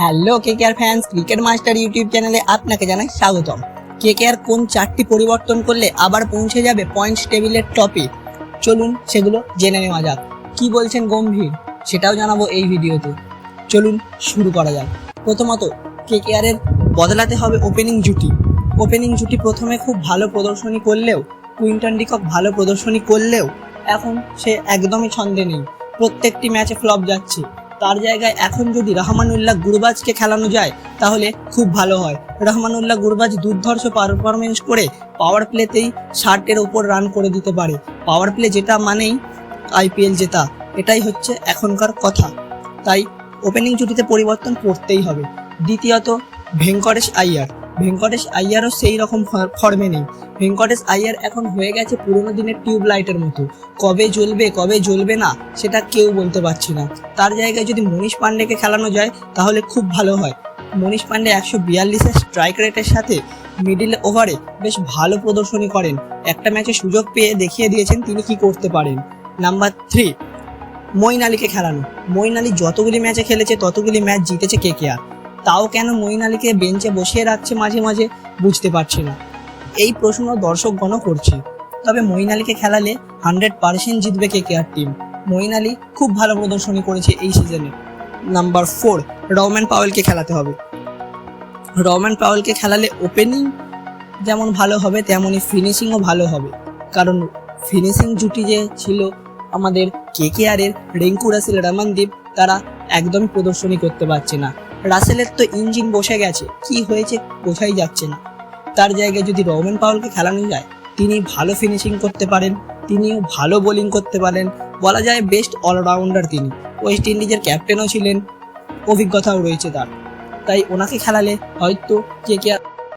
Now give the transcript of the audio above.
Hello K K R fans, cricket master YouTube চ্যানেলে আপনাকে জানাই স্বাগতম। কে কে আর কোন চারটি পরিবর্তন করলে আবার পৌঁছে যাবে পয়েন্টস টেবিলের টপে চলুন সেগুলো জেনে নেওয়া যাক। কি বলছেন গম্ভীর? সেটাও জানাব এই ভিডিওতে। চলুন শুরু করা যাক। প্রথমত, কে কে আরের বদলাতে হবে ওপেনিং জুটি। ওপেনিং জুটি প্রথমে খুব ভালো প্রদর্শনী করলেও কুইন্টন ডিকক ভালো প্রদর্শনী করলেও, এখন সে একদমই ছন্দে নেই। প্রত্যেকটি ম্যাচে ফ্লপ যাচ্ছে। তার জায়গায় এখন যদি রহমানুল্লাহ গুরবাজকে খেলানো যায়, তাহলে খুব ভালো হয়। রহমানুল্লাহ গুরবাজ দুর্ধর্ষ পারফরমেন্স করে পাওয়ার প্লেতেই ষাটের ওপর রান করে দিতে পারে। পাওয়ার প্লে যেটা মানেই আইপিএল জেতা। এটাই হচ্ছে এখনকার কথা। তাই ওপেনিং জুটিতে পরিবর্তন করতেই হবে। দ্বিতীয়ত, ভেঙ্কটেশ আইয়ার। ভেঙ্কটেশ আইয়ারও সেই রকম ফর্মে নেই। ভেঙ্কটেশ আইয়ার এখন হয়ে গেছে পুরোনো দিনের টিউব লাইটের মতো। কবে জ্বলবে কবে জ্বলবে না, সেটা কেউ বলতে পারছি না। তার জায়গায় যদি মনীষ পান্ডেকে খেলানো যায়, তাহলে খুব ভালো হয়। মনীষ পান্ডে একশো বিয়াল্লিশের স্ট্রাইক রেটের সাথে মিডিল ওভারে বেশ ভালো প্রদর্শনী করেন। একটা ম্যাচে সুযোগ পেয়ে দেখিয়ে দিয়েছেন তিনি কি করতে পারেন। নাম্বার থ্রি মঈন আলীকে খেলানো। মঈন আলী যতগুলি ম্যাচে খেলেছে, ততগুলি ম্যাচ জিতেছে কে কে আর? তাও কেন মঈন আলীকে বেঞ্চে বসিয়ে রাখছে মাঝে মাঝে বুঝতে পারছি না। এই প্রশ্ন দর্শকগণও করছে। তবে মঈন আলীকে খেলালে হান্ড্রেড পার্সেন্ট জিতবে K K R team? Moeen Ali খুব ভালো প্রদর্শনী করেছে এই সিজনে। নাম্বার ফোর রহমান পাওয়েলকে খেলাতে হবে। রহমান পাওয়েলকে খেলালে ওপেনিং যেমন ভালো হবে তেমনই ফিনিশিংও ভালো হবে। কারণ ফিনিশিং জুটি যে ছিল আমাদের কে কে আর এর রিঙ্কু রাসেল তারা একদমই প্রদর্শনী করতে পারছে না। রাসেলের তো ইঞ্জিন বসে গেছে। কি হয়েছে বোঝাই যাচ্ছে না। তার জায়গায় যদি রহমান পাওয়ালকে খেলানো যায়, তিনি ভালো ফিনিশিং করতে পারেন, তিনিও ভালো বোলিং করতে পারেন। বলা যায় বেস্ট অলরাউন্ডার তিনি। ওয়েস্ট ইন্ডিজের ক্যাপ্টেনও ছিলেন। অভিজ্ঞতাও রয়েছে তার। তাই ওনাকে খেলালে হয়তো কে কে